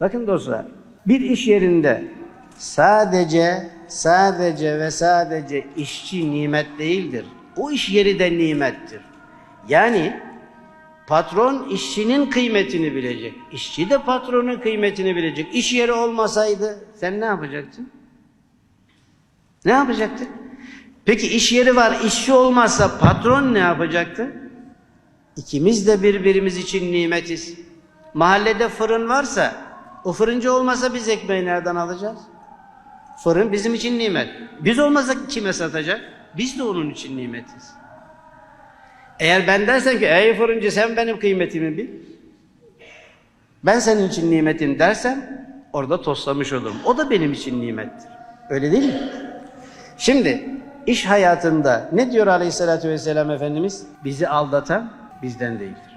Bakın dostlar, bir iş yerinde sadece, sadece ve sadece işçi nimet değildir. O iş yeri de nimettir. Yani patron işçinin kıymetini bilecek. İşçi de patronun kıymetini bilecek. İş yeri olmasaydı sen ne yapacaktın? Ne yapacaktın? Peki iş yeri var, işçi olmazsa patron ne yapacaktı? İkimiz de birbirimiz için nimetiz. Mahallede fırın varsa, o fırıncı olmasa biz ekmeği nereden alacağız? Fırın bizim için nimet. Biz olmasak kime satacak? Biz de onun için nimetiz. Eğer ben dersem ki ey fırıncı sen benim kıymetimi bil. Ben senin için nimetin dersem orada toslamış olurum. O da benim için nimettir. Öyle değil mi? Şimdi iş hayatında ne diyor aleyhissalatü vesselam Efendimiz? Bizi aldatan bizden değildir.